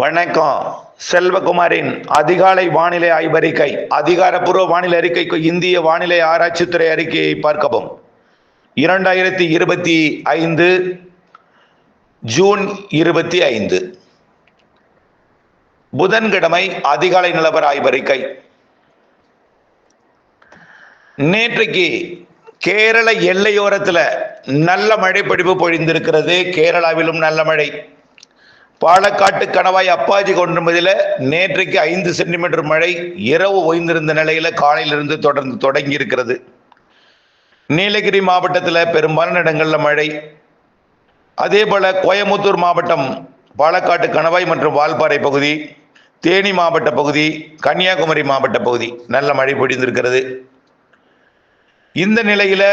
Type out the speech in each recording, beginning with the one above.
வணக்கம். செல்வகுமாரின் அதிகாலை வானிலை ஆய்வறிக்கை அதிகாரப்பூர்வ வானிலை அறிக்கைக்கு இந்திய வானிலை ஆராய்ச்சித்துறை அறிக்கையை பார்க்கவும். இரண்டாயிரத்தி இருபத்தி ஐந்து ஜூன் இருபத்தி ஐந்து. புதன்கிழமை அதிகாலை நிலவர ஆய்வறிக்கை. நேற்றைக்கு கேரள எல்லையோரத்தில் நல்ல மழை பொழிவு பொழிந்திருக்கிறது. கேரளாவிலும் நல்ல மழை. பாலக்காட்டு கணவாய் அப்பாஜி கொண்டிருப்பதில் நேற்றைக்கு ஐந்து சென்டிமீட்டர் மழை இரவு ஓய்ந்திருந்த நிலையில் காலையிலிருந்து தொடர்ந்து தொடங்கி இருக்கிறது நீலகிரி மாவட்டத்தில் பெரும்பாலான இடங்களில் மழை. அதே போல் கோயமுத்தூர் மாவட்டம் பாலக்காட்டு கணவாய் மற்றும் வால்பாறை பகுதி தேனி மாவட்ட பகுதி கன்னியாகுமரி மாவட்ட பகுதி நல்ல மழை பொழிந்திருக்கிறது. இந்த நிலையில்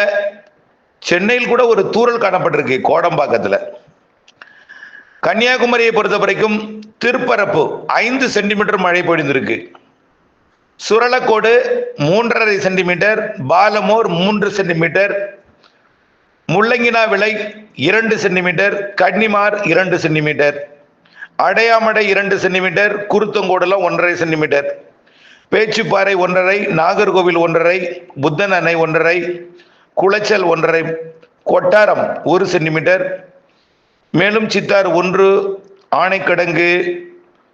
சென்னையில் கூட ஒரு தூரல் காணப்பட்டிருக்கு கோடம்பாக்கத்தில். கன்னியாகுமரியை பொறுத்த வரைக்கும் திருப்பரப்பு ஐந்து சென்டிமீட்டர் மழை பொழிந்திருக்கு. சுரளக்கோடு மூன்றரை சென்டிமீட்டர் பாலமோர் மூன்று சென்டிமீட்டர் முள்ளங்கினா விலை இரண்டு சென்டிமீட்டர் கன்னிமார் இரண்டு சென்டிமீட்டர் அடையாமடை இரண்டு சென்டிமீட்டர் குருத்தங்கோடெல்லாம் ஒன்றரை சென்டிமீட்டர் பேச்சுப்பாறை ஒன்றரை நாகர்கோவில் ஒன்றரை புத்தன் அணை ஒன்றரை குளச்சல் ஒன்றரை கொட்டாரம் ஒரு சென்டிமீட்டர் மேலும் சித்தார் ஒன்று ஆனைக்கடங்கு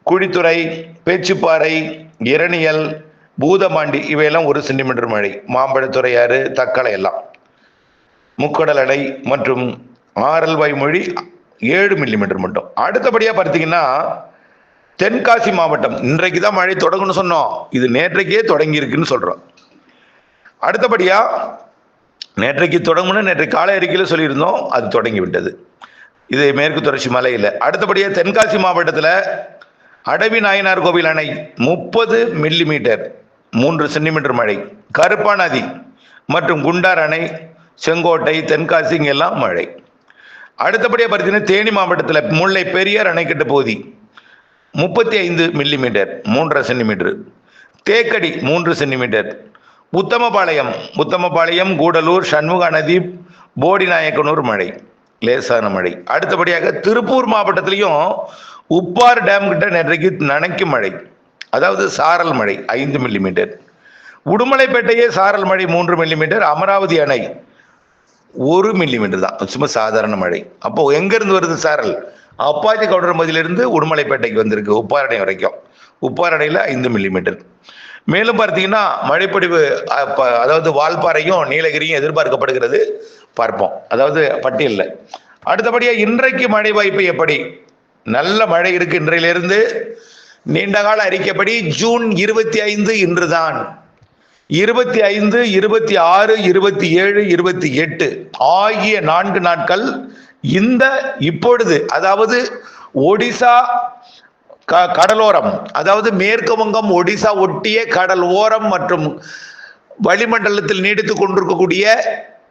குழித்துறை பேச்சுப்பாறை இரணியல் பூதமாண்டி இவையெல்லாம் ஒரு சென்டிமீட்டர் மழை மாம்பழத்துறையாறு தக்கலை எல்லாம். முக்கடல் அணை மற்றும் ஆரல்வாய் மொழி ஏழு மில்லிமீட்டர் மட்டும். அடுத்தபடியாக பார்த்தீங்கன்னா தென்காசி மாவட்டம். இன்றைக்கு தான் மழை தொடங்கும்னு சொன்னோம். இது நேற்றைக்கே தொடங்கி இருக்குன்னு அடுத்தபடியாக நேற்றைக்கு தொடங்கணும்னு நேற்றைக்கு காலை அறிக்கையில் சொல்லியிருந்தோம். அது தொடங்கி விட்டது. இது மேற்கு தொடர்ச்சி மலையில். அடுத்தபடியாக தென்காசி மாவட்டத்தில் அடவி நாயனார் கோவில் அணை முப்பது மில்லி மீட்டர் மூன்று சென்டிமீட்டர் மழை. கருப்பா நதி மற்றும் குண்டார் அணை செங்கோட்டை தென்காசி இங்கெல்லாம் மழை. அடுத்தபடியாக பார்த்தீங்கன்னா தேனி மாவட்டத்தில் முல்லை பெரியார் அணைக்கட்டு பகுதி முப்பத்தி ஐந்து மில்லி மீட்டர் மூன்றரை சென்டிமீட்டர் தேக்கடி மூன்று சென்டிமீட்டர் உத்தமபாளையம் உத்தமபாளையம் கூடலூர் சண்முகா நதி போடிநாயக்கனூர் மழை. லேசான மழை. அடுத்தபடியாக திருப்பூர் மாவட்டத்திலையும் உப்பார் டேம் கிட்ட நேற்றைக்கு நனைக்கும் மழை. அதாவது சாரல் மழை ஐந்து மில்லிமீட்டர். உடுமலைப்பேட்டையே சாரல் மழை மூன்று மில்லிமீட்டர் அமராவதி அணை ஒரு மில்லிமீட்டர் தான். சும்மா சாதாரண மழை. அப்போ எங்கிருந்து வருது சாரல்? அப்பாச்சி கவுடரம்பதியிலிருந்து உடுமலைப்பேட்டைக்கு வந்திருக்கு உப்பாரடை வரைக்கும். உப்பாரடையில் ஐந்து மில்லிமீட்டர். மேலும் பார்த்தீங்கன்னா மழைப்பொழிவு அதாவது வால்பாறையும் நீலகிரியும் எதிர்பார்க்கப்படுகிறது. பார்ப்போம். அதாவது பட்டியலில். அடுத்தபடியாக இன்றைக்கு மழை வாய்ப்பு எப்படி? நல்ல மழை இருக்கு இன்றையிலிருந்து. நீண்டகால அறிக்கைப்படி ஜூன் இருபத்தி ஐந்து இன்றுதான். இருபத்தி ஐந்து இருபத்தி ஆறு இருபத்தி ஏழு இருபத்தி எட்டு ஆகிய நான்கு நாட்கள் இந்த இப்பொழுது அதாவது ஒடிசா கடலோரம். அதாவது மேற்கு வங்கம் ஒடிசா ஒட்டிய கடல் ஓரம் மற்றும் வளிமண்டலத்தில் நீடித்து கொண்டிருக்கக்கூடிய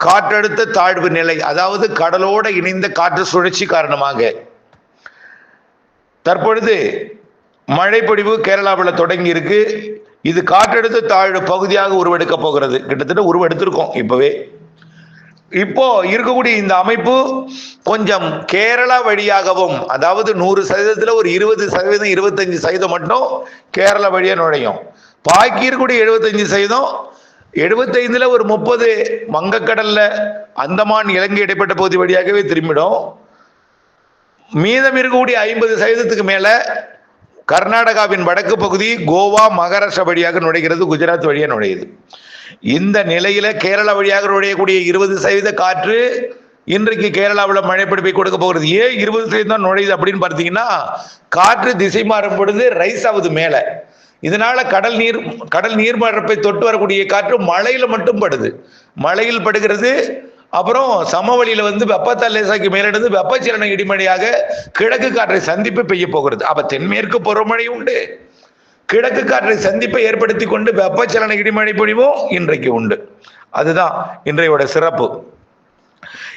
காற்றழுத்த தாழ்வு நிலை அதாவது கடலோட இணைந்த காற்று சுழற்சி காரணமாக. தற்பொழுது மழைப்பொழிவு கேரளாவில் தொடங்கி இருக்கு இது காற்றழுத்த தாழ்வு பகுதியாக உருவெடுக்க போகிறது. கிட்டத்தட்ட உருவெடுத்திருக்கோம் இப்பவே. இப்போ இருக்கக்கூடிய இந்த அமைப்பு கொஞ்சம் கேரளா வழியாகவும் அதாவது நூறு சதவீதத்தில் ஒரு இருபது சதவீதம் இருபத்தஞ்சு சதவீதம் மட்டும் கேரளா வழியாக நுழையும். பாக்கி இருக்கக்கூடிய எழுபத்தஞ்சு சதவீதம் எழுபத்தைந்துல ஒரு முப்பது வங்கக்கடல்ல அந்தமான் இலங்கை இடைப்பட்ட பகுதி வழியாகவே திரும்பிடும். மீதம் இருக்கக்கூடிய ஐம்பது சதவீதத்துக்கு மேல கர்நாடகாவின் வடக்கு பகுதி கோவா மகாராஷ்டிரா வழியாக நுழைகிறது குஜராத் வழியாக நுழையுது. இந்த நிலையில கேரளா வழியாக நுழையக்கூடிய இருபது சதவீத காற்று இன்றைக்கு கேரளாவில் மழை பிடிப்பை கொடுக்க போகிறது. ஏன் இருபது சதவீதம் நுழையுது அப்படின்னு பார்த்தீங்கன்னா காற்று திசை மாறும் பொழுது ரைஸ் ஆகுது மேலே. இதனால கடல் நீர் கடல் நீர்மரப்பை தொட்டு வரக்கூடிய காற்று மழையில மட்டும் படுது. மழையில் படுகிறது அப்புறம் சமவெளியில வந்து வெப்பத்தால் லேசாக்கி மேலிருந்து வெப்பச்சலன இடிமழையாக கிழக்கு காற்றை சந்திப்பு பெய்ய போகிறது. அப்ப தென்மேற்கு பருவமழை உண்டு. கிழக்கு காற்றை சந்திப்பை ஏற்படுத்தி கொண்டு வெப்பச்சலன இடிமழை பொழிவும் இன்றைக்கு உண்டு. அதுதான் இன்றையோட சிறப்பு.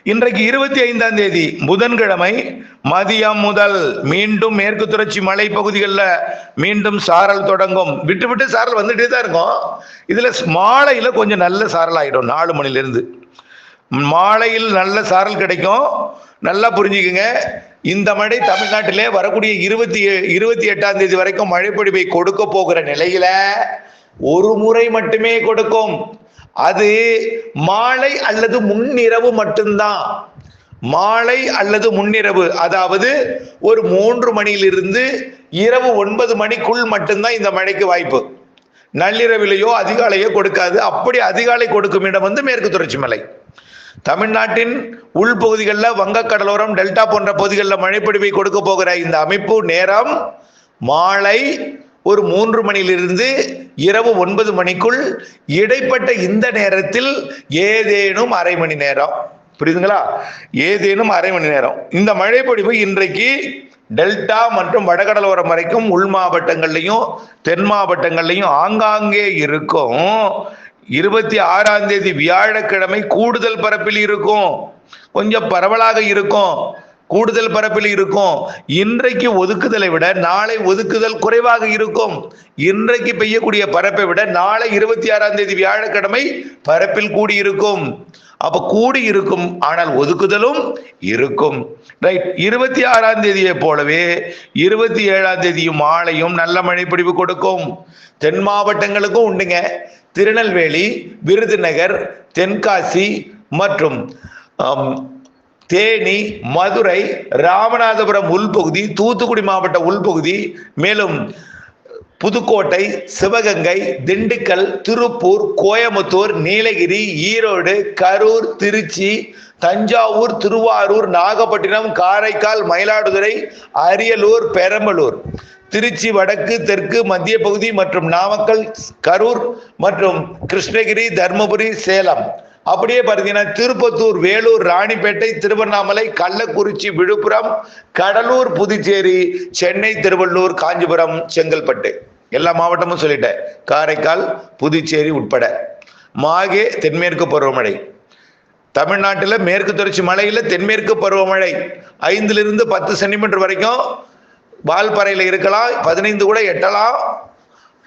இன்றைக்கு இருபத்தி ஐந்தாம் தேதி புதன்கிழமை மதியம் முதல் மீண்டும் மேற்கு தொடர்ச்சி மலை பகுதிகளில் மீண்டும் சாரல் தொடங்கும். விட்டு விட்டு சாரல் வந்துட்டே தான் இருக்கும். இதுல மாலையில கொஞ்சம் நல்ல சாரல் ஆயிடும் நாலு மணிலிருந்து. மாலையில் நல்ல சாரல் கிடைக்கும். நல்லா புரிஞ்சுக்குங்க. இந்த மழை தமிழ்நாட்டிலே வரக்கூடிய இருபத்தி இருபத்தி எட்டாம் தேதி வரைக்கும் மழைப்பொழிவை கொடுக்க போகிற நிலையில ஒரு முறை மட்டுமே கொடுக்கும். அது மாலை அல்லது முன்னிரவு மட்டும்தான். மாலை அல்லது முன்னிரவு அதாவது ஒரு மூன்று மணியிலிருந்து இரவு ஒன்பது மணிக்குள் மட்டும்தான் இந்த மழைக்கு வாய்ப்பு. நள்ளிரவிலையோ அதிகாலையோ கொடுக்காது. அப்படி அதிகாலை கொடுக்கும் இடம் வந்து மேற்கு தொடர்ச்சி மலை. தமிழ்நாட்டின் உள்பகுதிகளில் வங்கக்கடலோரம் டெல்டா போன்ற பகுதிகளில் மழைப்பொழிவை கொடுக்க போகிற இந்த அமைப்பு நேரம் மாலை ஒரு மூன்று மணியிலிருந்து இரவு ஒன்பது மணிக்குள் இடைப்பட்ட இந்த நேரத்தில் ஏதேனும் அரை மணி நேரம். புரியுதுங்களா? ஏதேனும் அரை மணி நேரம். இந்த மழைப்பொழிவு இன்றைக்கு டெல்டா மற்றும் வடகடலோரம் வரைக்கும் உள் மாவட்டங்கள்லையும் தென் மாவட்டங்கள்லையும் ஆங்காங்கே இருக்கும். இருபத்தி ஆறாம் தேதி வியாழக்கிழமை கூடுதல் பரப்பில் இருக்கும். கொஞ்சம் பரவலாக இருக்கும். கூடுதல் பரப்பில் இருக்கும். இன்றைக்கு ஒதுக்குதலை விட நாளை ஒதுக்குதல் குறைவாக இருக்கும். இன்றைக்கு பெய்யக்கூடிய பரப்பை விட நாளை இருபத்தி ஆறாம் தேதி வியாழக்கிழமை பரப்பில் கூடியிருக்கும். அப்ப கூடி இருக்கும் ஆனால் ஒதுக்குதலும் இருக்கும். ரைட் இருபத்தி ஆறாம் தேதியை போலவே இருபத்தி ஏழாம் தேதியும் மாலையும் நல்ல மழைப்பிடிவு கொடுக்கும். தென் மாவட்டங்களுக்கும் உண்டுங்க. திருநெல்வேலி விருதுநகர் தென்காசி மற்றும் தேனி மதுரை ராமநாதபுரம் உள்பகுதி தூத்துக்குடி மாவட்ட உள்பகுதி மேலும் புதுக்கோட்டை சிவகங்கை திண்டுக்கல் திருப்பூர் கோயம்புத்தூர் நீலகிரி ஈரோடு கரூர் திருச்சி தஞ்சாவூர் திருவாரூர் நாகப்பட்டினம் காரைக்கால் மயிலாடுதுறை அரியலூர் பெரம்பலூர். திருச்சி வடக்கு தெற்கு மத்திய பகுதி மற்றும் நாமக்கல் கரூர் மற்றும் கிருஷ்ணகிரி தர்மபுரி சேலம். அப்படியே பார்த்தீங்கன்னா திருப்பத்தூர் வேலூர் ராணிப்பேட்டை திருவண்ணாமலை கள்ளக்குறிச்சி விழுப்புரம் கடலூர் புதுச்சேரி சென்னை திருவள்ளூர் காஞ்சிபுரம் செங்கல்பட்டு. எல்லா மாவட்டமும் சொல்லிட்டேன். காரைக்கால் புதுச்சேரி உட்பட. மாகே தென்மேற்கு பருவமழை. தமிழ்நாட்டில் மேற்கு தொடர்ச்சி மலையில் தென்மேற்கு பருவமழை. ஐந்திலிருந்து பத்து சென்டிமீட்டர் வரைக்கும் வால்பறையில் இருக்கலாம் பதினைந்து கூட எட்டலாம்.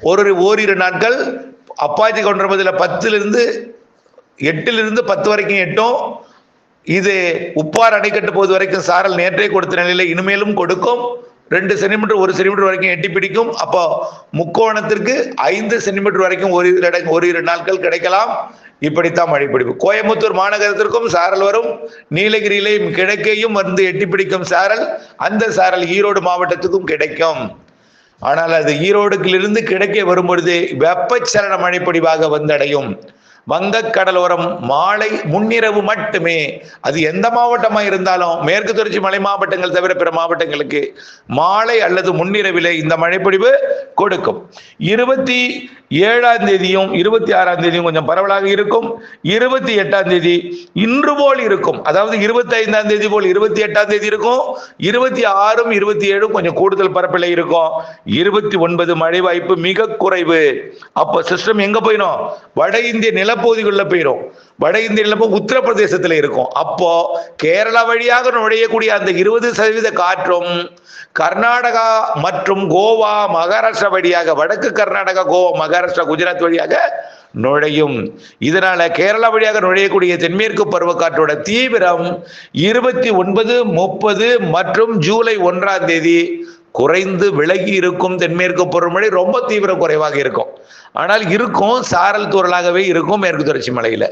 ஒரு ஓரிரு நாட்கள் அப்பாச்சி கொண்டிருப்பதில் பத்துலேருந்து எட்டிலிருந்து பத்து வரைக்கும் எட்டும். இது உப்பார் அணைக்கட்டு போது வரைக்கும் சாரல் நேற்றே கொடுத்த நிலையில் இனிமேலும் கொடுக்கும். ரெண்டு சென்டிமீட்டர் ஒரு சென்டிமீட்டர் வரைக்கும் எட்டி பிடிக்கும். அப்போ முக்கோணத்திற்கு ஐந்து சென்டிமீட்டர் வரைக்கும் ஒரு இரு ஒரு இரு நாட்கள் கிடைக்கலாம். இப்படித்தான் மழை பிடிப்பு கோயம்புத்தூர் மாநகரத்திற்கும் சாரல் வரும். நீலகிரியிலேயும் கிழக்கேயும் வந்து எட்டி பிடிக்கும் சாரல். அந்த சாரல் ஈரோடு மாவட்டத்துக்கும் கிடைக்கும். ஆனால் அது ஈரோடுக்கிலிருந்து கிழக்கே வரும்பொழுது வெப்பச்சலன மழைப்பொடிவாக வந்தடையும். வந்த கடலோரம் மாலை முன்னிரவு மட்டுமே. அது எந்த மாவட்டமா இருந்தாலும் மேற்கு தொடர்ச்சி மலை மாவட்டங்கள் தவிர பிற மாவட்டங்களுக்கு மாலை அல்லது முன்னிரவிலே இந்த மழைப்பொழிவு கொடுக்கும். இருபத்தி ஏழாம் தேதியும் இருபத்தி ஆறாம் தேதியும் கொஞ்சம் பரவலாக இருக்கும். இருபத்தி எட்டாம் தேதி இன்று போல் இருக்கும். அதாவது இருபத்தி ஐந்தாம் தேதி போல் இருபத்தி எட்டாம் தேதி இருக்கும். இருபத்தி ஆறும் இருபத்தி ஏழும் கொஞ்சம் கூடுதல் பரப்பில் இருக்கும். இருபத்தி ஒன்பது மழை வாய்ப்பு மிக குறைவு. அப்போ சிஸ்டம் எங்க போயிடும்? வட இந்திய நில பகுதிகளில் போயிடும் வட இந்திய நிலப்பகுதி இருக்கும். அப்போ கேரளா வழியாக நுழையக்கூடிய அந்த இருபது சதவீத காற்றும் கர்நாடகா மற்றும் கோவா மகாராஷ்டிரா வழியாக வடக்கு கர்நாடகா கோவா மகாராஷ்டிரா குஜராத் வழியாக நுழையும். இதனால கேரளா வழியாக நுழையக்கூடிய தென்மேற்கு பருவக்காற்றோட தீவிரம் இருபத்தி ஒன்பது முப்பது மற்றும் ஜூலை ஒன்றாம் தேதி குறைந்து விலகி இருக்கும் தென்மேற்கு பருவமழை ரொம்ப தீவிர குறைவாக இருக்கும். ஆனால் இருக்கும் சாரல் தூரலாகவே இருக்கும் மேற்கு தொடர்ச்சி மலையில.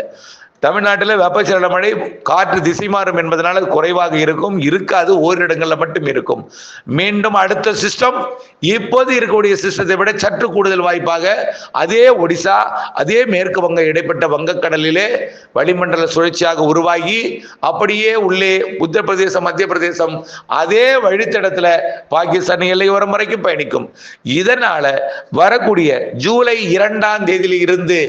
தமிழ்நாட்டில் வெப்பச்சலன மழை காற்று திசை மாறும் என்பதனால குறைவாக இருக்கும். இருக்காது ஓரிடங்களில் மட்டும் இருக்கும். மீண்டும் அடுத்த சிஸ்டம் இப்போது இருக்கக்கூடிய சிஸ்டத்தை விட சற்று கூடுதல் வாய்ப்பாக அதே ஒடிசா அதே மேற்கு வங்க இடைப்பட்ட வங்கக்கடலிலே வளிமண்டல சுழற்சியாக உருவாகி அப்படியே உள்ளே உத்தரப்பிரதேசம் மத்திய பிரதேசம் அதே வழித்தடத்துல பாகிஸ்தான் எல்லையோரம் வரைக்கும் பயணிக்கும். இதனால வரக்கூடிய ஜூலை இரண்டாம் தேதியிலிருந்து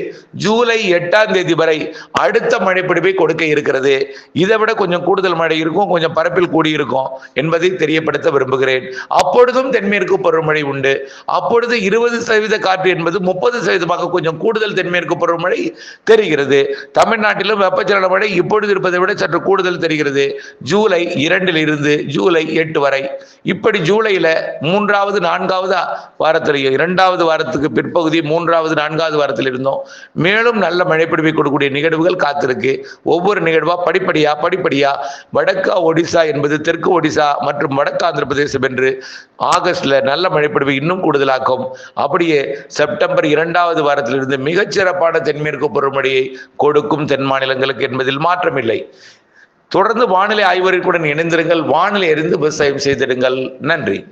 ஜூலை எட்டாம் தேதி வரை அடுத்த மழைப்பிடிப்பை கொடுக்க இருக்கிறது. இதை விட கொஞ்சம் கூடுதல் மழை இருக்கும் கொஞ்சம் பரப்பில் கூடி இருக்கும் என்பதை தெரியப்படுத்த விரும்புகிறேன். அப்பொழுதும் தென்மேற்கு பருவமழை உண்டு. அப்பொழுது இருபது சதவீத காற்று என்பது முப்பது சதவீதமாக கொஞ்சம் கூடுதல் தென்மேற்கு பருவமழை தெரிகிறது. தமிழ்நாட்டிலும் வெப்பச்சலன மழை இப்பொழுது இருப்பதை விட சற்று கூடுதல் தெரிகிறது. ஜூலை இரண்டில் இருந்து ஜூலை எட்டு வரை. இப்படி ஜூலையில மூன்றாவது நான்காவது வாரத்தில் இரண்டாவது வாரத்துக்கு பிற்பகுதி மூன்றாவது நான்காவது வாரத்தில் இருந்தோம். மேலும் நல்ல மழைப்பிடிப்பை கொடுக்கக்கூடிய நிகழ்வுகள் காத்திருக்கு. ஒவ்வொரு நிகழ்வா படிப்படியா படிப்படியா வடக்கு ஒடிசா என்பது தெற்கு ஒடிசா மற்றும் வடக்கு ஆந்திர பிரதேசம் என்று ஆகஸ்ட்ல நல்ல மழைப்பொழிவு இன்னும் கூடுதலாக்கும். அப்படியே செப்டம்பர் இரண்டாவது வாரத்திலிருந்து மிகச்சிறப்பான தென்மேற்கு பருவமழையை கொடுக்கும் தென் மாநிலங்களுக்கு என்பதில் மாற்றமில்லை. தொடர்ந்து வானிலை ஆய்வறிக்குடன் இணைந்திருங்கள். வானிலை அறிந்து விவசாயம் செய்திடுங்கள். நன்றி.